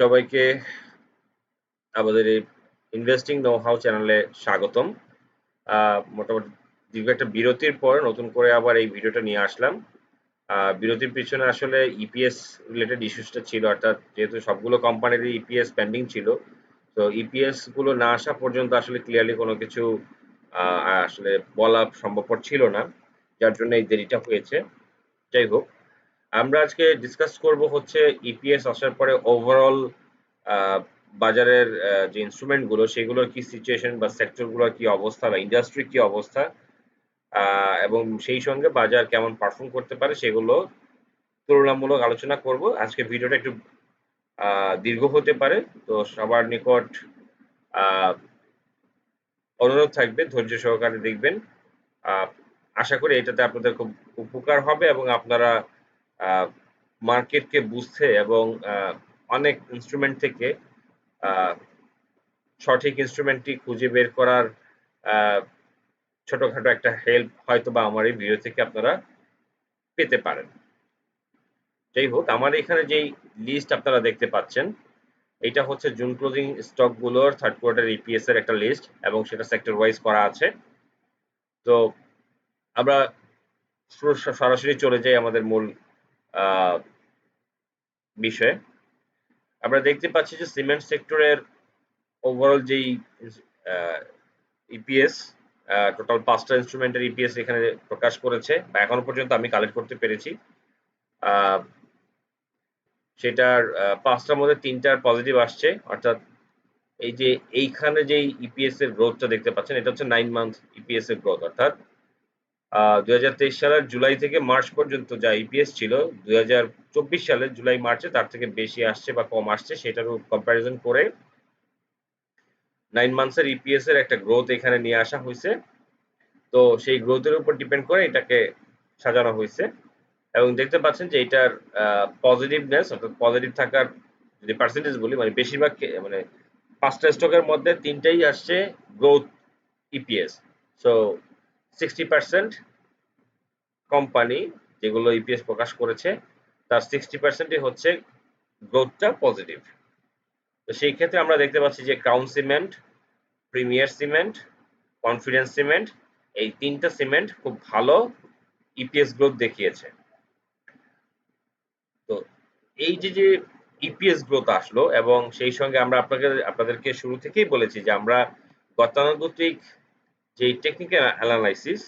সবাইকে আমাদের এই ইনভেস্টিং নো হাউ চ্যানেলে স্বাগতম। মোটামুটি দীর্ঘ একটা বিরতির পর নতুন করে আবার এই ভিডিওটা নিয়ে আসলাম। বিরতির পিছনে আসলে ইপিএস রিলেটেড ইস্যুসটা ছিল, অর্থাৎ যেহেতু সবগুলো কোম্পানির ইপিএস পেন্ডিং ছিল, তো ইপিএসগুলো না আসা পর্যন্ত আসলে ক্লিয়ারলি কোনো কিছু আসলে বলা সম্ভবপর ছিল না, যার জন্য এই দেরিটা হয়েছে। যাই হোক আমরা আজকে ডিসকাস করব হচ্ছে ইপিএস আসার পরে ওভারঅল বাজারের যে ইনস্ট্রুমেন্টগুলো, সেগুলোর কি সিচুয়েশন বা সেক্টরগুলোর কি অবস্থা বা ইন্ডাস্ট্রি কি অবস্থা এবং সেই সঙ্গে বাজার কেমন পারফর্ম করতে পারে সেগুলো তুলনামূলক আলোচনা করব। আজকে ভিডিওটা একটু দীর্ঘ হতে পারে, তো সবার নিকট অনুরোধ থাকবে, ধৈর্য সহকারে দেখবেন। আশা করি এটাতে আপনাদের খুব উপকার হবে এবং আপনারা মার্কেটকে বুঝতে এবং অনেক ইনস্ট্রুমেন্ট থেকে সঠিক ইনস্ট্রুমেন্টটি খুঁজে বের করার ছোটখাটো একটা হেল্প হয়তো বা আমার এই ভিডিও থেকে আপনারা পেতে পারেন। যাই হোক, আমার এখানে যেই লিস্ট আপনারা দেখতে পাচ্ছেন, এটা হচ্ছে জুন ক্লোজিং স্টকগুলোর থার্ড কোয়ার্টার ইপিএস এর একটা লিস্ট এবং সেটা সেক্টর ওয়াইজ করা আছে। তো আমরা সরাসরি চলে যাই আমাদের মূল বিষয়ে, আমরা দেখতে পাচ্ছি যে সিমেন্ট সেক্টরের ওভারঅল যেই ইপিএস টোটাল পাঁচটা ইনস্ট্রুমেন্টের ইপিএস এখানে প্রকাশ করেছে বা এখনও পর্যন্ত আমি কালেক্ট করতে পেরেছি। সেটার পাঁচটার মধ্যে তিনটার পজিটিভ আসছে, অর্থাৎ এই যে এইখানে যেই ইপিএস এর গ্রোথটা দেখতে পাচ্ছেন, এটা হচ্ছে নাইন মান্থ ইপিএস এর গ্রোথ অর্থাৎ দুই হাজার তেইশ সালের জুলাই থেকে মার্চ পর্যন্ত যা ইপিএস ছিল, দুই হাজার চব্বিশ সালের জুলাই মার্চে তার থেকে বেশি আসছে বা কম আসছে সেটার কম্প্যারিজন করে নাইন মান্থসের ইপিএস এর একটা গ্রোথ এখানে নিয়ে আসা হয়েছে। তো সেই গ্রোথের উপর ডিপেন্ড করে এটাকে সাজানো হয়েছে। এবং দেখতে পাচ্ছেন যে এটার পজিটিভনেস অর্থাৎ পজিটিভ থাকার যদি পার্সেন্টেজ বলি মানে বেশিরভাগ মানে পাঁচটা স্টকের মধ্যে তিনটাই আসছে growth EPS so sixty percent company যেগুলো ইপিএস প্রকাশ করেছে, তার সিক্সটি পার্সেন্টই হচ্ছে গ্রোথটা পজিটিভ তো সেই ক্ষেত্রে আমরা দেখতে পাচ্ছি যে Crown cement Premier cement Confidence cement এই তিনটা সিমেন্ট খুব ভালো ইপিএস গ্রোথ দেখিয়েছে। তো এই যে যে ইপিএস গ্রোথ আসলো এবং সেই সঙ্গে আমরা আপনাকে, আপনাদেরকে শুরু থেকেই বলেছি যে আমরা গতানুগতিক যে টেকনিক্যাল অ্যানালাইসিস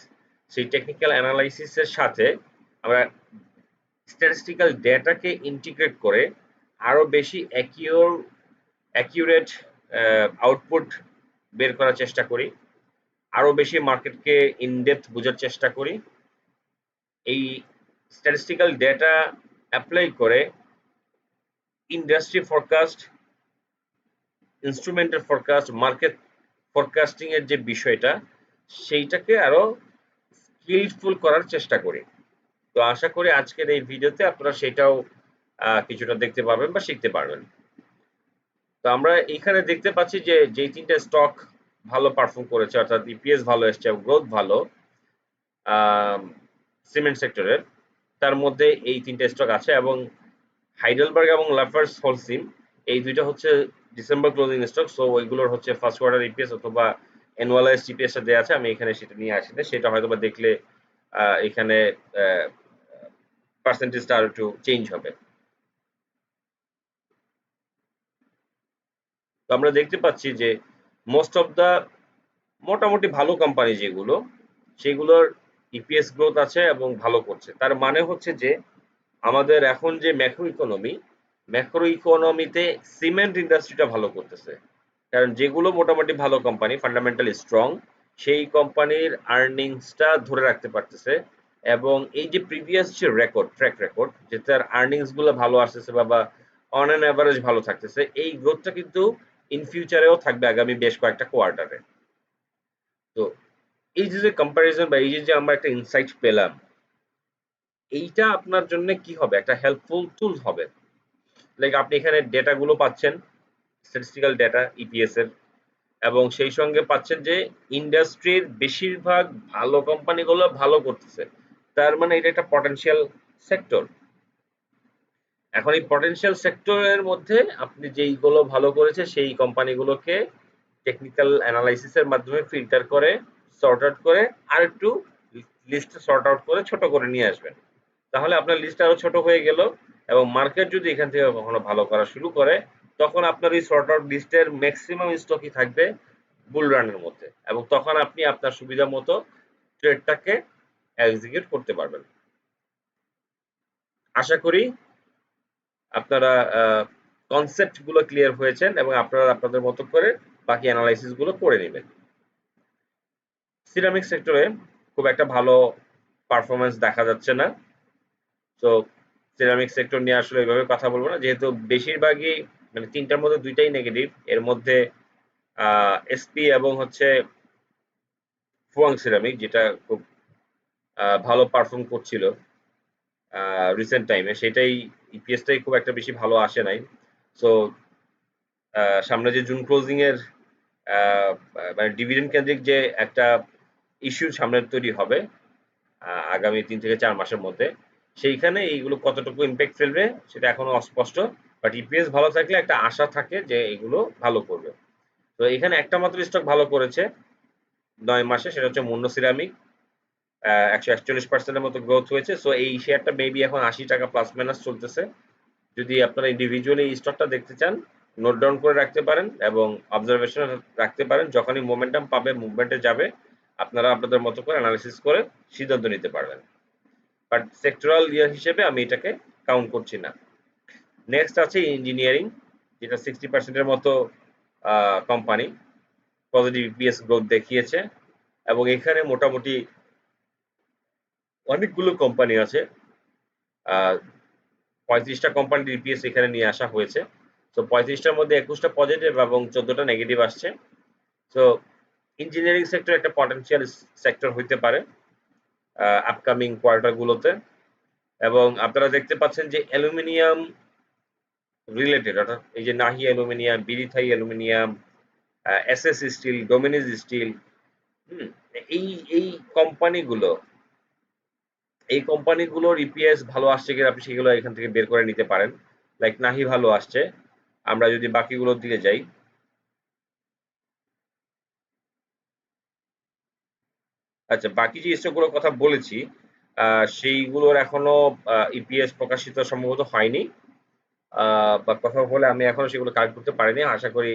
সেই টেকনিক্যাল অ্যানালাইসিসের সাথে আমরা স্ট্যাটিস্টিক্যাল ডেটাকে ইন্টিগ্রেট করে আরও বেশি অ্যাকিউর অ্যাকিউরেট আউটপুট বের করার চেষ্টা করি। আরও বেশি মার্কেটকে ইনডেপথ বোঝার চেষ্টা করি। এই স্ট্যাটিস্টিক্যাল ডেটা অ্যাপ্লাই করে ইন্ডাস্ট্রি ফরকাস্ট ইনস্ট্রুমেন্টের ফরকাস্ট মার্কেট ফরকাস্টিং এর যে বিষয়টা সেইটাকে আরও স্কিলফুল করার চেষ্টা করি। তো আশা করি আজকের এই ভিডিওতে আপনারা সেটাও কিছুটা দেখতে পারবেন বা শিখতে পারবেন। তো আমরা এখানে দেখতে পাচ্ছি যে যেই তিনটে স্টক ভালো পারফর্ম করেছে, অর্থাৎ ইপিএস ভালো এসছে গ্রোথ ভালো সিমেন্ট সেক্টরের তার মধ্যে এই তিনটে স্টক আছে এবং হাইডেলবার্গ এবং লাফার্স হোলসিম এই দুইটা হচ্ছে ডিসেম্বর ক্লোজিং স্টক সো ওইগুলোর হচ্ছে ফার্স্ট কোয়ার্টার ইপিএস অথবা অ্যানুয়ালাইজ ইপিএস দেওয়া আছে, আমি এখানে সেটা নিয়ে আসি সেটা হয়তো বা দেখলে এখানে পার্সেন্টেজটা আর একটু চেঞ্জ হবে। তো আমরা দেখতে পাচ্ছি যে মোস্ট অফ দা মোটামুটি ভালো কোম্পানি যেগুলো, সেগুলোর ইপিএস গ্রোথ আছে এবং ভালো করছে। তার মানে হচ্ছে যে, আমাদের এখন যে ম্যাক্রো ইকোনমি ম্যাক্রো ইকোনমিতে সিমেন্ট ইন্ডাস্ট্রিটা ভালো করতেছে। কারণ যেগুলো মোটামুটি ভালো কোম্পানি ফান্ডামেন্টালি স্ট্রং সেই কোম্পানির আর্নিংসটা ধরে রাখতে পারতেছে। এবং এই যে প্রিভিয়াস যে রেকর্ড ট্র্যাক রেকর্ড যে তার আর্নিংসগুলো ভালো আসতেছে বা অন অ্যান অ্যাভারেজ ভালো থাকতেছে, এই গ্রোথটা কিন্তু ইন ফিউচারেও থাকবে আগামী বেশ কয়েকটা কোয়ার্টারে তো এই যে কম্পারিজন বা এই যে আমরা একটা ইনসাইট পেলাম, এইটা আপনার জন্য কি হবে? একটা হেল্পফুল টুল হবে। লাইক আপনি এখানে ডেটা গুলো পাচ্ছেন স্ট্যাটিস্টিক্যাল ডেটা ইপিএস এর। এবং সেই সঙ্গে পাচ্ছেন যে ইন্ডাস্ট্রির বেশিরভাগ ভালো কোম্পানিগুলো ভালো করতেছে। তার মানে এটা একটা পটেনশিয়াল সেক্টর এখন এই পটেনশিয়াল সেক্টরের মধ্যে আপনি যেইগুলো ভালো করেছে, সেই কোম্পানিগুলোকে টেকনিক্যাল অ্যানালাইসিসের মাধ্যমে ফিল্টার করে সর্ট আউট করে, আর একটু লিস্ট সর্ট আউট করে ছোট করে নিয়ে আসবেন। তাহলে আপনার লিস্ট আরও ছোট হয়ে গেল এবং মার্কেট যদি এখান থেকে কখনো ভালো করা শুরু করে তখন আপনার এই সর্ট আউট লিস্টের ম্যাক্সিমাম স্টকই থাকবে বুল রানের মধ্যে। এবং তখন আপনি আপনার সুবিধা মতো ট্রেডটাকে এক্সিকিউট করতে পারবেন। আশা করি আপনারা কনসেপ্টগুলো ক্লিয়ার হয়েছেন এবং আপনারা আপনাদের মতো করে বাকি অ্যানালাইসিসগুলো করে নেবেন। সিরামিক সেক্টরে খুব একটা ভালো পারফরমেন্স দেখা যাচ্ছে না। তো সিরামিক সেক্টর নিয়ে আসলে এভাবে কথা বলব না। যেহেতু বেশিরভাগই মানে তিনটার মধ্যে দুইটাই নেগেটিভ এর মধ্যে এসপি এবং হচ্ছে ফুয়াং সিরামিক যেটা খুব ভালো পারফর্ম করছিল রিসেন্ট টাইমে সেটাই ইপিএসটাই খুব একটা বেশি ভালো আসে নাই। সো সামনে যে জুন ক্লোজিং এর মানে ডিভিডেন্ড কেন্দ্রিক যে একটা ইস্যু সামনে তৈরি হবে আগামী তিন থেকে চার মাসের মধ্যে, সেইখানে এইগুলো কতটুকু ইম্প্যাক্ট ফেলবে, সেটা এখনও অস্পষ্ট। বাট ইপিএস ভালো থাকলে একটা আশা থাকে যে এগুলো ভালো করবে। তো এখানে একটা মাত্র স্টক ভালো করেছে নয় মাসে, সেটা হচ্ছে মুন্ড সিরামিক। একশো একচল্লিশ পার্সেন্টের মতো গ্রোথ হয়েছে। সো এই শেয়ারটা মেবি এখন আশি টাকা প্লাস মাইনাস চলতেছে। যদি আপনারা ইন্ডিভিজুয়ালি স্টকটা দেখতে চান নোট ডাউন করে রাখতে পারেন এবং অবজারভেশন রাখতে পারেন। যখনই মোমেন্টাম পাবে মুভমেন্টে যাবে, আপনারা আপনাদের মতো করে অ্যানালিসিস করে সিদ্ধান্ত নিতে পারবেন। বাট সেক্টরাল ইয়ার হিসেবে আমি এটাকে কাউন্ট করছি না। নেক্সট আছে ইঞ্জিনিয়ারিং যেটা সিক্সটি পার্সেন্টের মতো কোম্পানি পজিটিভ ইপিএস গ্রোথ দেখিয়েছে। এবং এখানে মোটামুটি অনেকগুলো কোম্পানি আছে। পঁয়ত্রিশটা কোম্পানির ইপিএস এখানে নিয়ে আসা হয়েছে। তো পঁয়ত্রিশটার মধ্যে একুশটা পজিটিভ এবং চোদ্দটা নেগেটিভ আসছে। তো ইঞ্জিনিয়ারিং সেক্টর একটা পটেন্সিয়াল সেক্টর হইতে পারে আপকামিং কোয়ার্টারগুলোতে এবং আপনারা দেখতে পাচ্ছেন যে অ্যালুমিনিয়াম রিলেটেড অর্থাৎ এই যে নাহি aluminium, বিরিথাই aluminium SS steel Dominage steel এই এই কোম্পানিগুলো, এই কোম্পানিগুলোর ইপিএস ভালো আসছে কিনা আপনি সেগুলো এখান থেকে বের করে নিতে পারেন। লাইক নাহি ভালো আসছে, আমরা যদি বাকিগুলোর দিকে যাই। আচ্ছা বাকি যে স্টকগুলোর কথা বলেছি সেইগুলোর এখনও ইপিএস প্রকাশিত সম্ভবত হয়নি। বা কথা বলে আমি এখনও সেগুলো কালেক্ট করতে পারিনি। আশা করি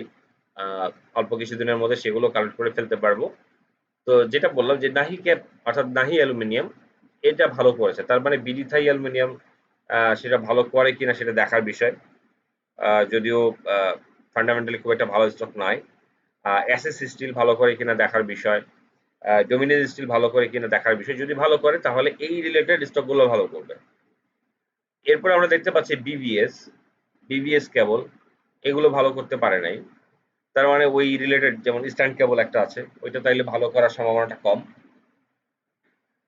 অল্প কিছুদিনের মধ্যে সেগুলো কালেক্ট করে ফেলতে পারব। তো যেটা বললাম যে নাহি ক্যাপ অর্থাৎ নাহি অ্যালুমিনিয়াম, এটা ভালো করেছে। তার মানে বিডিথাই অ্যালুমিনিয়াম সেটা ভালো করে কিনা সেটা দেখার বিষয়। যদিও ফান্ডামেন্টালি খুব একটা ভালো স্টক নয়। এসএস স্টিল ভালো করে কিনা দেখার বিষয়। ডোমিনেজ স্টিল ভালো করে কিনা দেখার বিষয়। যদি ভালো করে, তাহলে এই রিলেটেড স্টকগুলো ভালো করবে। এরপর আমরা দেখতে পাচ্ছি বিবিএস বিবিএস কেবল এগুলো ভালো করতে পারে নাই। তার মানে ওই রিলেটেড যেমন স্ট্যান্ড কেবল একটা আছে, ওইটা তাইলে ভালো করার সম্ভাবনাটা কম।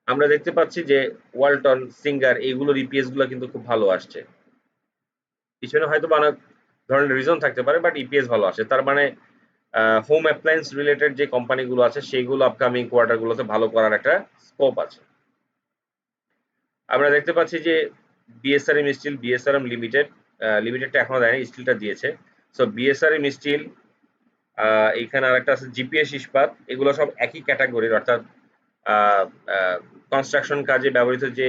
আমরা দেখতে পাচ্ছি যে ওয়ালটন সিঙ্গার এইগুলোর ইপিএসগুলো কিন্তু খুব ভালো আসছে। পিছনে হয়তো অনেক ধরনের রিজন থাকতে পারে বাট ইপিএস ভালো আসে তার মানে হোম অ্যাপ্লায়েন্স রিলেটেড যে কোম্পানিগুলো আছে, সেইগুলো আপকামিং কোয়ার্টারগুলোতে ভালো করার একটা স্কোপ আছে। আমরা দেখতে পাচ্ছি যে বিএসআরএম স্টিল বিএসআরএম লিমিটেড লিমিটেডটা এখনও দেয়নি স্টিলটা দিয়েছে। সো বিএসআরএম স্টিল এখানে আরেকটা আছে জিপিএস ইস্পাত, এগুলো সব একই ক্যাটাগরির অর্থাৎ কনস্ট্রাকশন কাজে ব্যবহৃত যে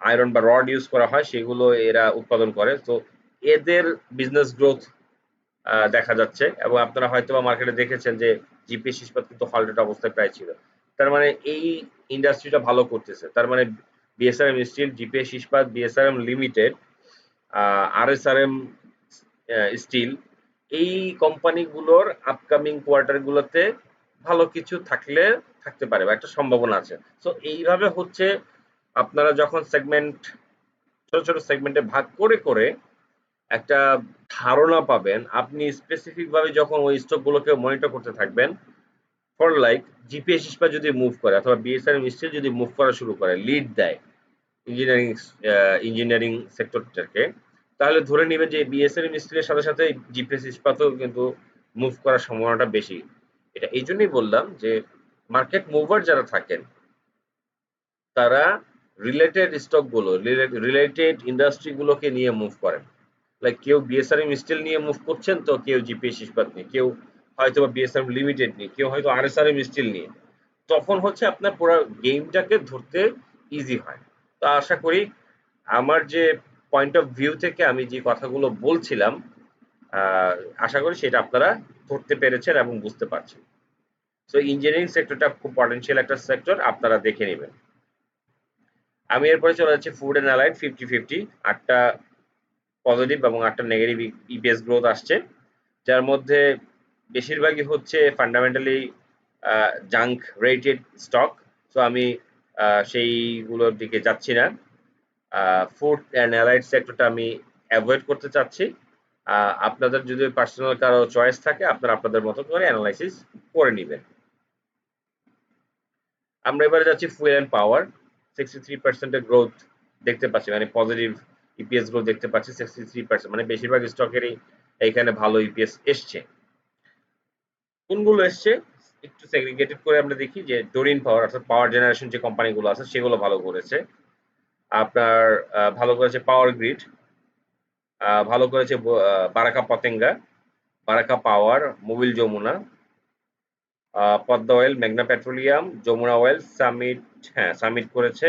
আয়রন বা রড ইউজ করা হয়, সেগুলো এরা উৎপাদন করে। তো এদের বিজনেস গ্রোথ দেখা যাচ্ছে। এবং আপনারা হয়তো বা মার্কেটে দেখেছেন যে জিপিএস ইস্পাত কিন্তু হলডেড অবস্থায় প্রায় ছিল। তার মানে এই ইন্ডাস্ট্রিটা ভালো করতেছে। তার মানে BSRM steel GPS Ispat BSRM limited RSRM steel এই কোম্পানিগুলোর আপকামিং কোয়ার্টারগুলোতে ভালো কিছু থাকলে থাকতে পারে বা একটা সম্ভাবনা আছে। সো এইভাবে হচ্ছে আপনারা যখন সেগমেন্ট ছোট ছোট সেগমেন্টে ভাগ করে করে একটা ধারণা পাবেন, আপনি স্পেসিফিকভাবে যখন ওই স্টকগুলোকে মনিটর করতে থাকবেন ফর লাইক জিপিএস যদি মুভ করে, অথবা বিএসআরএম স্টিল যদি মুভ করা শুরু করে লিড দেয় ইঞ্জিনিয়ারিং ইঞ্জিনিয়ারিং সেক্টরটাকে তাহলে ধরে নেবেন যে বিএসআরএম স্টিলের সাথে সাথে জিপিএস ইস্পাতও কিন্তু মুভ করার সম্ভাবনাটা বেশি। এটা এই জন্যই বললাম যে মার্কেট মুভার যারা থাকেন, তারা রিলেটেড স্টকগুলো রিলেটেড ইন্ডাস্ট্রিগুলোকে নিয়ে মুভ করেন। লাইক কেউ বিএসআরএম স্টিল নিয়ে মুভ করছেন তো কেউ জিপিএস ইস্পাত নিয়ে, কেউ হয়তো বা বিএসআরএম লিমিটেড নিয়ে, কেউ হয়তো আরএসআরএম স্টিল নিয়ে। তখন হচ্ছে আপনার পুরো গেমটাকে ধরতে ইজি হয়। তো আশা করি আমার যে পয়েন্ট অফ ভিউ থেকে আমি যে কথাগুলো বলছিলাম আশা করি সেটা আপনারা ধরতে পেরেছেন এবং বুঝতে পারছেন। সো ইঞ্জিনিয়ারিং সেক্টরটা খুব পটেনশিয়াল একটা সেক্টর আপনারা দেখে নেবেন। আমি এরপরে চলে যাচ্ছি food and allied fifty fifty আটটা পজিটিভ এবং আটটা নেগেটিভ ইপিএস গ্রোথ আসছে, যার মধ্যে বেশিরভাগই হচ্ছে fundamentally junk rated stock so আমি সেইগুলোর দিকে যাচ্ছি না। ফুড অ্যান্ড অ্যালাইড সেক্টরটা আমি অ্যাভয়েড করতে চাচ্ছি। আপনাদের যদি পার্সোনাল কারও চয়েস থাকে, আপনারা আপনাদের মতো করে অ্যানালাইসিস করে নেবেন। আমরা এবারে যাচ্ছি fuel and power sixty three পার্সেন্টের গ্রোথ দেখতে পাচ্ছি মানে পজিটিভ ইপিএস গ্রোথ দেখতে পাচ্ছি সিক্সটি থ্রি পার্সেন্ট মানে বেশিরভাগ স্টকেরই এইখানে ভালো ইপিএস এসছে। কোনগুলো এসছে? একটু সেগ্রিগেটেড করে আমরা দেখি যে ডোরিন পাওয়ার অর্থাৎ পাওয়ার জেনারেশন যে কোম্পানিগুলো আছে, সেগুলো ভালো করেছে। আপনার ভালো করেছে পাওয়ার গ্রিড ভালো করেছে Baraka Patenga, Baraka power Mobil Jamuna Padma oil মেঘনা পেট্রোলিয়াম যমুনা অয়েল সামিট হ্যাঁ সামিট করেছে।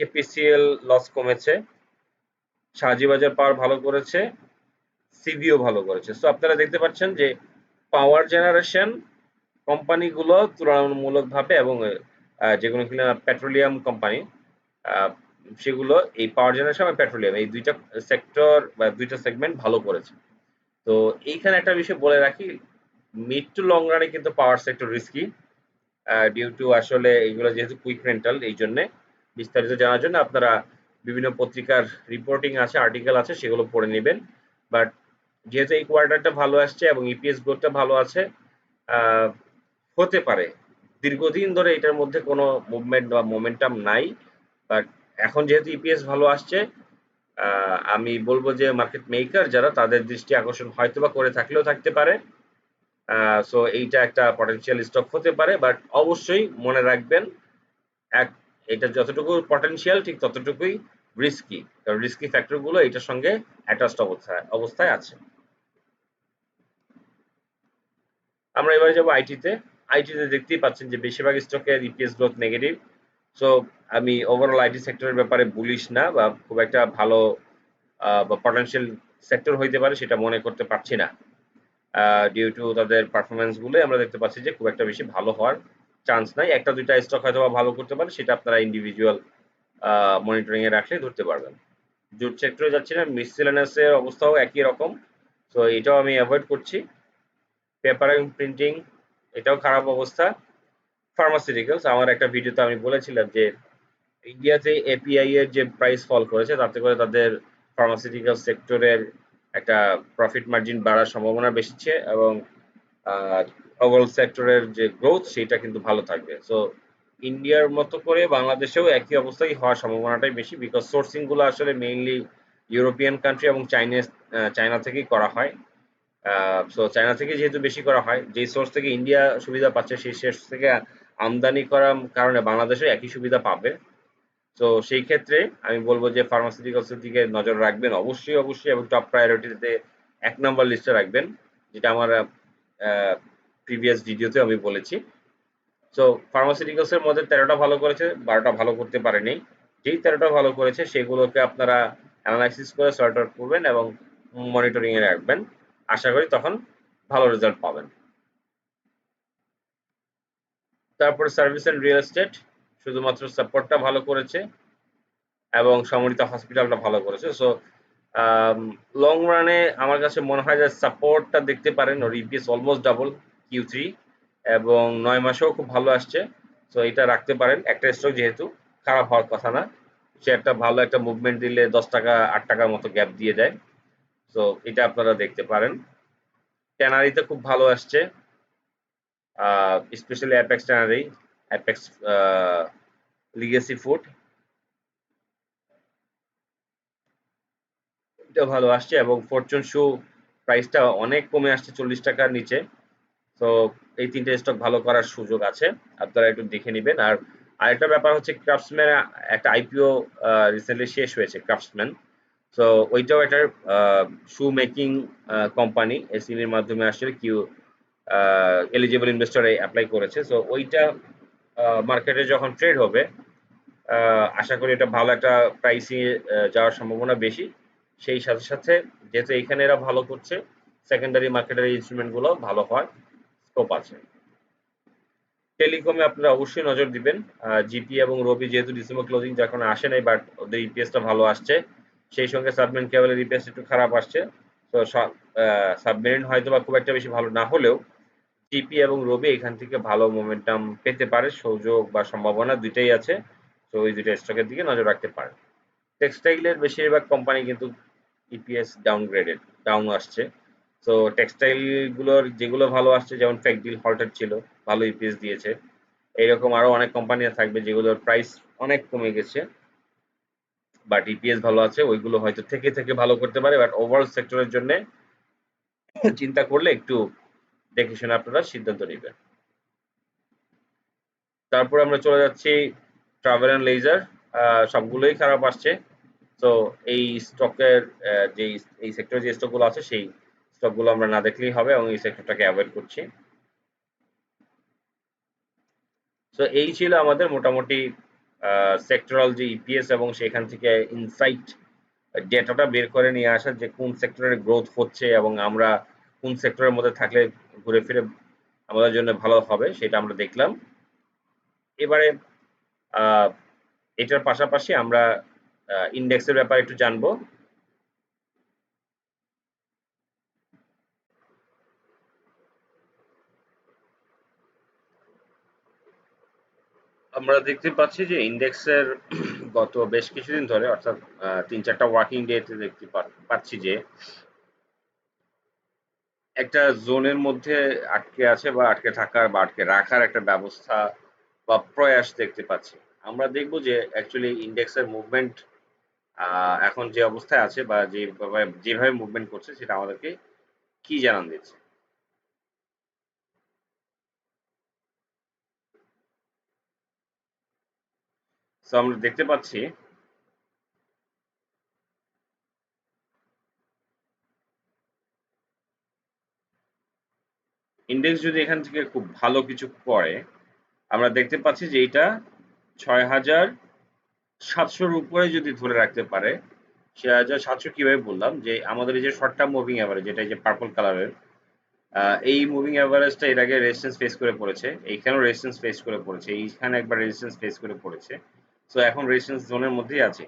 কেপিসিএল লস কমেছে। শাহজিবাজার পাওয়ার ভালো করেছে। সিবিও ভালো করেছে। সো আপনারা দেখতে পাচ্ছেন যে পাওয়ার জেনারেশন কোম্পানিগুলো তুলনামূলকভাবে এবং যেগুলো কিনা পেট্রোলিয়াম কোম্পানি সেগুলো এই পাওয়ার জেনারেশন এবং পেট্রোলিয়াম, এই দুইটা সেক্টর বা দুইটা সেগমেন্ট ভালো করেছে। তো এইখানে একটা বিষয় বলে রাখি মিড টু লং রানে কিন্তু power sector risky due to আসলে এগুলো যেহেতু কুইক রেন্টাল এই জন্যে বিস্তারিত জানার জন্য আপনারা বিভিন্ন পত্রিকার রিপোর্টিং আছে আর্টিকেল আছে, সেগুলো পড়ে নেবেন। বাট যেহেতু এই কোয়ার্টারটা ভালো আসছে এবং ইপিএস গ্রোথটা ভালো আছে হতে পারে। দীর্ঘদিন ধরে এটার মধ্যে কোনো মুভমেন্ট বা মোমেন্টাম নাই। বাট এখন যেহেতু ইপিএস ভালো আসছে আমি বলব যে মার্কেট মেকার যারা, তাদের দৃষ্টি আকর্ষণ হয়তো বা করে থাকলেও থাকতে পারে। সো এইটা একটা পটেনশিয়াল স্টক হতে পারে। বাট অবশ্যই মনে রাখবেন, এক, এটা যতটুকু পটেনশিয়াল ঠিক ততটুকুই রিস্কি কারণ রিস্কি ফ্যাক্টরগুলো এটার সঙ্গে অ্যাটাচড অবস্থায় অবস্থায় আছে। আমরা এবারে যাব আইটিতে আইটিতে দেখতেই পাচ্ছেন যে বেশিরভাগ স্টকের ইপিএস গ্রোথ নেগেটিভ সো আমি ওভারঅল আইটি সেক্টরের ব্যাপারে বুলিশ না বা খুব একটা ভালো বা পটেনশিয়াল সেক্টর হইতে পারে সেটা মনে করতে পারছি না। ডিউ টু তাদের পারফরমেন্সগুলো আমরা দেখতে পাচ্ছি যে খুব একটা বেশি ভালো হওয়ার চান্স নাই। একটা দুইটা স্টক হয়তো ভালো করতে পারে, সেটা আপনারা ইন্ডিভিজুয়াল মনিটরিং এ রাখলে ধরতে পারবেন। জুট সেক্টরে যাচ্ছি না মিসসেলেনাসের অবস্থাও একই রকম। সো এটাও আমি অ্যাভয়েড করছি। পেপার এবং প্রিন্টিং এটাও খারাপ অবস্থা। ফার্মাসিউটিক্যালস আমার একটা ভিডিওতে আমি বলেছিলাম যে ইন্ডিয়াতে এপিআই এর যে প্রাইস ফল করেছে, তাতে করে তাদের ফার্মাসিউটিক্যাল সেক্টরের একটা প্রফিট মার্জিন বাড়ার সম্ভাবনা বেশিছে এবং ওভারঅল সেক্টরের যে গ্রোথ সেটা কিন্তু ভালো থাকবে। সো ইন্ডিয়ার মতো করে বাংলাদেশেও একই অবস্থায় হওয়ার সম্ভাবনাটাই বেশি বিকজ সোর্সিংগুলো আসলে মেইনলি ইউরোপিয়ান কান্ট্রি এবং চাইনিজ চায়না থেকেই করা হয়। সো চায়না থেকে যেহেতু বেশি করা হয়, যেই সোর্স থেকে ইন্ডিয়া সুবিধা পাচ্ছে, সেই সোর্স থেকে আমদানি করার কারণে বাংলাদেশে একই সুবিধা পাবে। তো সেই ক্ষেত্রে আমি বলব যে ফার্মাসিউটিক্যালসের দিকে নজর রাখবেন, অবশ্যই অবশ্যই, এবং টপ প্রায়োরিটিতে এক নম্বর লিস্টে রাখবেন, যেটা আমার প্রিভিয়াস ভিডিওতে আমি বলেছি। সো ফার্মাসিউটিক্যালসের মধ্যে তেরোটা ভালো করেছে, বারোটা ভালো করতে পারেনি। যেই তেরোটা ভালো করেছে, সেগুলোকে আপনারা অ্যানালাইসিস করে সর্ট আউট করবেন এবং মনিটরিংয়ে রাখবেন। আশা করি তখন ভালো রেজাল্ট পাবেন। তারপর সার্ভিস অ্যান্ড রিয়েল এস্টেট শুধুমাত্র সাপোর্টটা ভালো করেছে এবং সমরিত হসপিটালটা ভালো করেছে। সো লং রানে আমার কাছে মনে হয় যে সাপোর্টটা দেখতে পারেন, ওর EPS almost double Q three এবং নয় মাসেও খুব ভালো আসছে। সো এটা রাখতে পারেন, একটা স্টক যেহেতু, খারাপ হওয়ার কথা না। সে একটা ভালো একটা মুভমেন্ট দিলে দশ টাকা, আট টাকার মতো গ্যাপ দিয়ে দেয় সো এটা আপনারা দেখতে পারেন। ট্যানারিতে খুব ভালো আসছে। Specially Apex tannery Apex legacy food এটা ভালো আসছে এবং ফরচুন শু প্রাইসটা অনেক কমে আসছে চল্লিশ টাকার নিচে। তো এই তিনটে স্টক ভালো করার সুযোগ আছে। আপনারা একটু দেখে নেবেন। আর আরেকটা ব্যাপার হচ্ছে ক্রাফটসম্যান একটা আইপিও রিসেন্টলি শেষ হয়েছে ক্রাফটসম্যান সো ওইটাও একটা শু মেকিং কোম্পানি এসিমির মাধ্যমে আসলে কিউ এলিজিবল ইনভেস্টর অ্যাপ্লাই করেছে। সো ওইটা মার্কেটে যখন ট্রেড হবে আশা করি এটা ভালো একটা প্রাইসিং যাওয়ার সম্ভাবনা বেশি। সেই সাথে সাথে যেহেতু এখানে এরা ভালো করছে সেকেন্ডারি মার্কেটের ইনস্ট্রুমেন্টগুলো ভালো হওয়ার স্কোপ আছে। টেলিকমে আপনারা অবশ্যই নজর দিবেন। জিপি এবং রবি যেহেতু ডিসেম্বর ক্লোজিং কারণে আসে নাই বাট ওদের ইপিএসটা ভালো আসছে। সেই সঙ্গে সাবমেরিন কেবলের ইপিএস একটু খারাপ আসছে। তো সাবমেরিন হয়তো বা খুব একটা বেশি ভালো না হলেও জিপি এবং রবি এখান থেকে ভালো মোমেন্টাম পেতে পারে, সুযোগ বা সম্ভাবনা দুইটাই আছে। তো ওই দুইটা স্টকের দিকে নজর রাখতে পারে টেক্সটাইলের বেশিরভাগ কোম্পানি কিন্তু ইপিএস ডাউনগ্রেডেড ডাউন আসছে। তো টেক্সটাইলগুলোর যেগুলো ভালো আসছে, যেমন ফ্যাকডিল হল্টার ছিল, ভালো ইপিএস দিয়েছে। এইরকম আরও অনেক কোম্পানি থাকবে যেগুলোর প্রাইস অনেক কমে গেছে। বাট ইপিএস ভালো আছে, ওইগুলো হয়তো থেকে থেকে ভালো করতে পারে বাট ওভারঅল সেক্টরের জন্য চিন্তা করলে একটু দেখে শুনে আপনারা সিদ্ধান্ত নেবেন। তারপর আমরা চলে যাচ্ছি ট্রাভেল অ্যান্ড লেজার সবগুলোই খারাপ আসছে। তো এই স্টকের যে, এই সেক্টরে যে স্টকগুলো আছে, সেই স্টকগুলো আমরা না দেখলেই হবে এবং এই সেক্টরটাকে অ্যাভয়েড করছি। তো এই ছিল আমাদের মোটামুটি সেক্টরাল যে ইপিএস এবং সেখান থেকে ইনসাইট ডেটাটা বের করে নিয়ে আসা যে কোন সেক্টরের গ্রোথ হচ্ছে এবং আমরা কোন সেক্টরের মধ্যে থাকলে ঘুরে ফিরে আমাদের জন্য ভালো হবে সেটা আমরা দেখলাম। এবারে এটার পাশাপাশি আমরা ইন্ডেক্সের ব্যাপারে একটু জানব। আমরা দেখতে পাচ্ছি যে ইন্ডেক্সের গত বেশ কিছুদিন ধরে, অর্থাৎ তিন চারটা ওয়ার্কিং ডেতে দেখতে পাচ্ছি যে একটা জোনের মধ্যে আটকে আছে বা আটকে থাকার বা আটকে রাখার একটা ব্যবস্থা বা প্রয়াস দেখতে পাচ্ছি। আমরা দেখব যে অ্যাকচুয়ালি ইন্ডেক্সের মুভমেন্ট এখন যে অবস্থায় আছে বা যেভাবে যেভাবে মুভমেন্ট করছে সেটা আমাদেরকে কি জানান দিচ্ছে। তো আমরা দেখতে পাচ্ছি ইন্ডেক্স যদি এখান থেকে খুব ভালো কিছু করে, আমরা দেখতে পাচ্ছি যে এটা ছয় হাজার সাতশোর উপরে যদি ধরে রাখতে পারে ছয় হাজার সাতশো কীভাবে বললাম? যে আমাদের এই যে শর্ট টার্ম মুভিং অ্যাভারেজ এটা যে পার্পল কালারের এই মুভিং অ্যাভারেজটা এর আগে রেজিস্ট্যান্স ফেস করে পড়েছে, এইখানেও রেজিস্ট্যান্স ফেস করে পড়েছে, এইখানে একবার রেজিস্ট্যান্স ফেস করে পড়েছে। সো এখন রেজিস্ট্যান্স জোনের মধ্যেই আছে।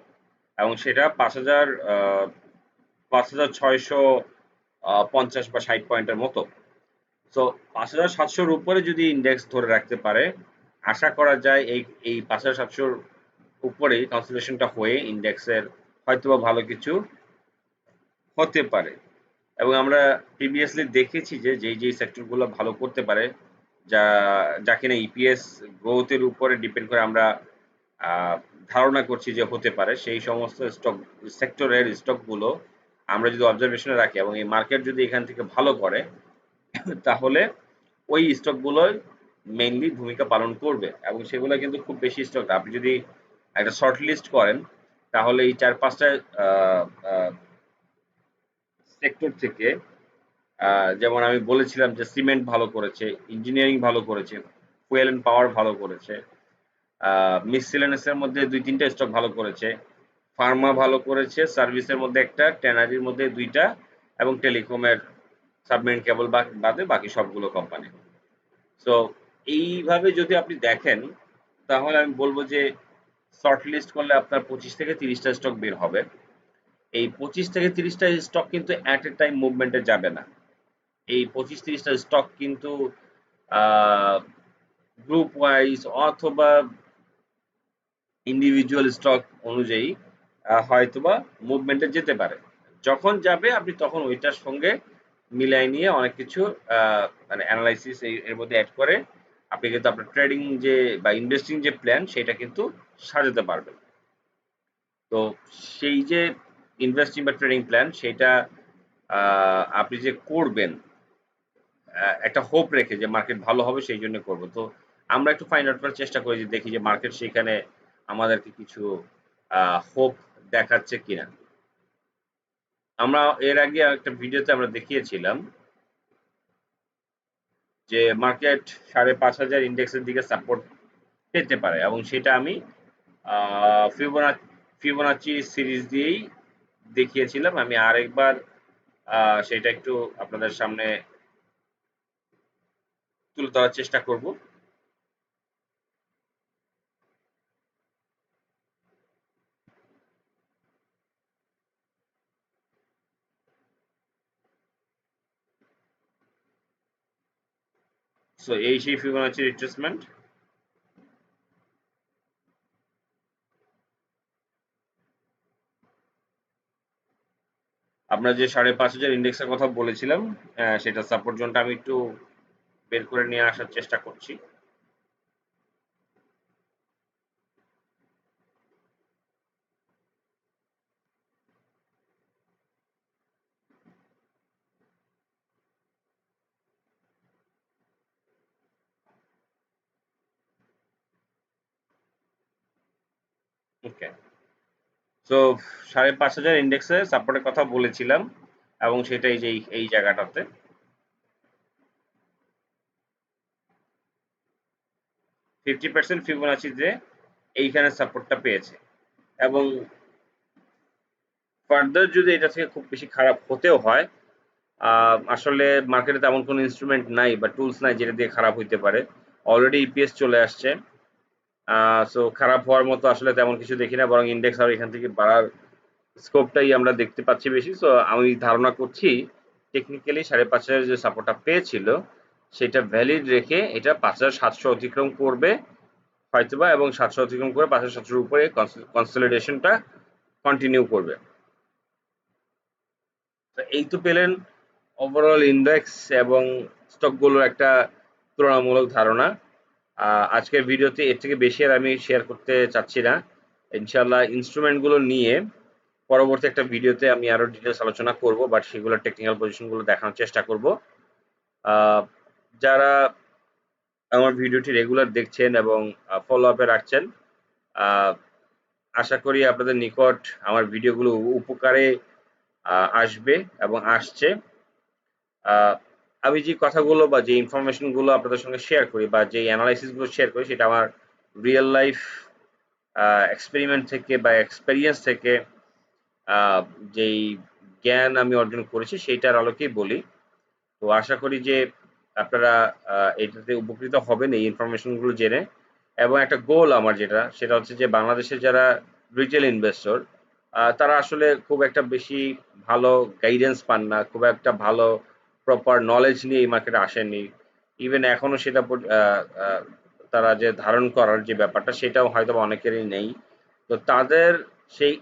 এবং সেটা পাঁচ হাজার পাঁচ হাজার ছয়শো পঞ্চাশ বা ষাট পয়েন্টের মতো। সো পাঁচ হাজার সাতশোর উপরে যদি ইন্ডেক্স ধরে রাখতে পারে, আশা করা যায় এই এই পাঁচ হাজার সাতশোর উপরেই কনসেন্ট্রেশনটা হয়ে ইন্ডেক্সের হয়তোবা ভালো কিছু হতে পারে। এবং আমরা প্রিভিয়াসলি দেখেছি যে, যেই যেই সেক্টরগুলো ভালো করতে পারে, যা যা কিনা ইপিএস গ্রোথের উপরে ডিপেন্ড করে আমরা ধারণা করছি যে হতে পারে। সেই সমস্ত স্টক সেক্টরের স্টকগুলো আমরা যদি অবজারভেশনে রাখি এবং এই মার্কেট যদি এখান থেকে ভালো করে, তাহলে ওই স্টকগুলো মেইনলি ভূমিকা পালন করবে এবং সেগুলো কিন্তু খুব বেশি স্টক আপনি যদি একটা শর্ট লিস্ট করেন, তাহলে এই চার পাঁচটা সেক্টর থেকে যেমন আমি বলেছিলাম যে সিমেন্ট ভালো করেছে ইঞ্জিনিয়ারিং ভালো করেছে ফুয়েল অ্যান্ড পাওয়ার ভালো করেছে মিসসিলেনাসের মধ্যে দুই তিনটা স্টক ভালো করেছে। ফার্মা ভালো করেছে সার্ভিসের মধ্যে একটা ট্যানারির মধ্যে দুইটা, এবং টেলিকমের সাবমেরিন কেবল বাদে বাকি সবগুলো কোম্পানি সো এইভাবে যদি আপনি দেখেন, তাহলে আমি বলব যে শর্ট লিস্ট করলে আপনার পঁচিশ থেকে তিরিশটা স্টক বের হবে। এই পঁচিশ থেকে তিরিশটা স্টক কিন্তু অ্যাট এ টাইম মুভমেন্টে যাবে না। এই পঁচিশ তিরিশটা স্টক কিন্তু গ্রুপ ওয়াইজ অথবা ইন্ডিভিজুয়াল স্টক অনুযায়ী হয়তোবা মুভমেন্টে যেতে পারে। যখন যাবে, আপনি তখন ওইটার সঙ্গে মিলাই নিয়ে অনেক কিছু মানে অ্যানালাইসিস এর মধ্যে অ্যাড করে আপনি কিন্তু আপনার ট্রেডিং যে বা ইনভেস্টিং যে প্ল্যান সেটা কিন্তু সাজাতে পারবেন। তো সেই যে ইনভেস্টিং বা ট্রেডিং প্ল্যান সেটা আপনি যে করবেন একটা হোপ রেখে যে মার্কেট ভালো হবে, সেই জন্য করব। তো আমরা একটু ফাইন্ড আউট করার চেষ্টা করি যে দেখি যে মার্কেট সেখানে আমাদেরকে কিছু হোপ দেখাচ্ছে কিনা। আমরা এর আগে একটা ভিডিওতে আমরা দেখিয়েছিলাম যে মার্কেট সাড়ে পাঁচ হাজার ইন্ডেক্সের দিকে সাপোর্ট পেতে পারে এবং সেটা আমি ফিবোনা ফিবোনাচি সিরিজ দিয়েই দেখিয়েছিলাম। আমি আরেকবার সেটা একটু আপনাদের সামনে তুলে ধরার চেষ্টা করব। সো এই সেই ফিবোনাচি আমরা যে সাড়ে পাঁচ হাজার ইন্ডেক্সের কথা বলেছিলাম সেটা সাপোর্ট জোনটা আমি একটু বের করে নিয়ে আসার চেষ্টা করছি। ওকে তো সাড়ে পাঁচ হাজার ইন্ডেক্সে সাপোর্টের কথা বলেছিলাম এবং সেটাই যে এই জায়গাটাতে। ফিফটি পার্সেন্ট ফিবোনাচিতে এইখানে সাপোর্টটা পেয়েছে। এবং ফার্দার যদি এটা থেকে খুব বেশি খারাপ হতেও হয় আসলে মার্কেটে তেমন কোনো ইনস্ট্রুমেন্ট নাই বা টুলস নাই যেটা দিয়ে খারাপ হইতে পারে। অলরেডি ইপিএস চলে আসছে। সো খারাপ হওয়ার মতো আসলে তেমন কিছু দেখি না, বরং ইন্ডেক্স আর এখান থেকে বাড়ার স্কোপটাই আমরা দেখতে পাচ্ছি বেশি। সো আমি ধারণা করছি টেকনিক্যালি সাড়ে পাঁচ হাজার যে সাপোর্টটা পেয়েছিল, সেটা ভ্যালিড রেখে এটা পাঁচ হাজার সাতশো অতিক্রম করবে, হয়তোবা, এবং সাতশো অতিক্রম করে পাঁচ হাজার সাতশোর উপরে কনসলিডেশনটা কন্টিনিউ করবে। এই তো পেলেন ওভারঅল ইন্ডেক্স এবং স্টকগুলোর একটা তুলনামূলক ধারণা। আজকের ভিডিওতে এর থেকে বেশি আর আমি শেয়ার করতে চাচ্ছি না। ইনশাল্লাহ ইনস্ট্রুমেন্টগুলো নিয়ে পরবর্তী একটা ভিডিওতে আমি আরও ডিটেলস আলোচনা করব বাট সেগুলো টেকনিক্যাল পজিশনগুলো দেখানোর চেষ্টা করব। যারা আমার ভিডিওটি রেগুলার দেখছেন এবং ফলো আপে রাখছেন আশা করি আপনাদের নিকট আমার ভিডিওগুলো উপকারে আসবে এবং আসছে। আমি যে কথাগুলো বা যে ইনফরমেশনগুলো আপনাদের সঙ্গে শেয়ার করি বা যে অ্যানালাইসিসগুলো শেয়ার করি, সেটা আমার রিয়েল লাইফ এক্সপেরিমেন্ট থেকে বা এক্সপেরিয়েন্স থেকে যেই জ্ঞান আমি অর্জন করেছি সেইটার আলোকেই বলি। তো আশা করি যে আপনারা এটাতে উপকৃত হবেন এই ইনফরমেশনগুলো জেনে। এবং একটা গোল আমার যেটা, সেটা হচ্ছে যে বাংলাদেশে যারা রিটেল ইনভেস্টর তারা আসলে খুব একটা বেশি ভালো গাইডেন্স পান না, খুব একটা ভালো প্রপার নলেজ নিয়ে এই মার্কেটে আসেনি ইভেন এখনও সেটা তারা যে ধারণ করার যে ব্যাপারটা, সেটাও হয়তো অনেকেরই নেই। তো তাদের সেই,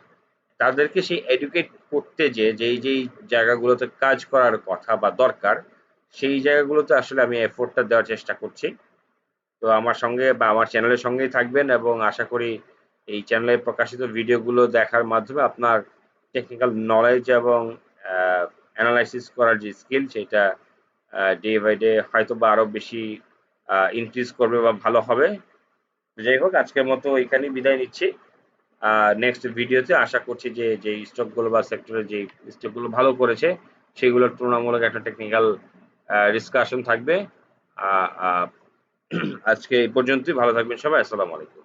তাদেরকে সেই এডুকেট করতে যে যেই যেই জায়গাগুলোতে কাজ করার কথা বা দরকার, সেই জায়গাগুলোতে আসলে আমি এফোর্টটা দেওয়ার চেষ্টা করছি। তো আমার সঙ্গে বা আমার চ্যানেলের সঙ্গেই থাকবেন এবং আশা করি এই চ্যানেলে প্রকাশিত ভিডিওগুলো দেখার মাধ্যমে আপনার টেকনিক্যাল নলেজ এবং অ্যানালাইসিস করার যে স্কিল সেটা ডে বাই ডে হয়তো বা আরও বেশি ইনক্রিজ করবে বা ভালো হবে। যাই হোক, আজকের মতো এখানেই বিদায় নিচ্ছি। নেক্সট ভিডিওতে আশা করছি যে যে স্টকগুলো বা সেক্টরে যে স্টকগুলো ভালো করেছে, সেগুলোর তুলনামূলক একটা টেকনিক্যাল ডিসকাশন থাকবে। আজকে এই পর্যন্তই। ভালো থাকবেন সবাই। আসসালামু আলাইকুম।